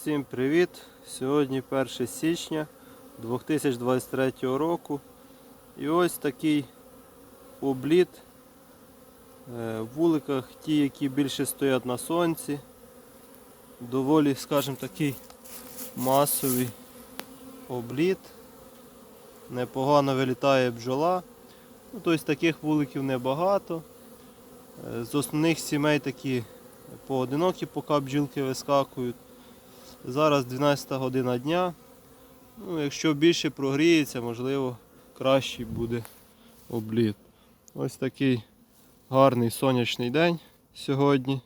Всім привіт! Сьогодні 1 січня 2023 року. І ось такий обліт е, в вуликах, ті, які більше стоять на сонці. Доволі, скажімо, такий масовий обліт. Непогано вилітає бджола. Ну, тобто таких вуликів небагато. Е, З основних сімей такі поодинокі, поки бджілки вискакують. Зараз 12 година дня. Ну, якщо більше прогріється, можливо, кращий буде обліт. Ось такий гарний сонячний день сьогодні.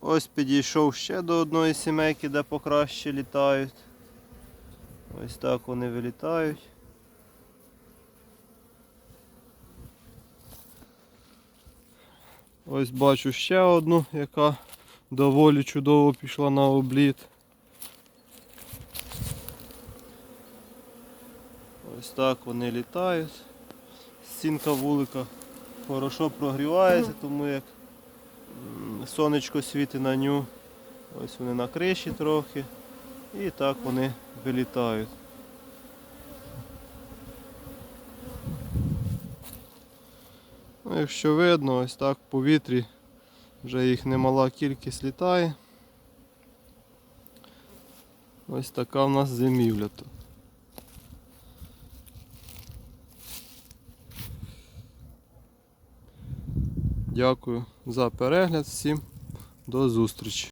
Ось підійшов ще до одної сімейки, де покраще літають. Ось так вони вилітають. Ось бачу ще одну, яка доволі чудово пішла на обліт. Ось так вони літають. Стінка вулика хорошо прогрівається, тому як сонечко світить на ню. Ось вони на криші трохи. І так вони вилітають. Ну, якщо видно, ось так в повітрі вже їх немала кількість літає. Ось така в нас зимівля тут. Дякую за перегляд всім. До зустрічі.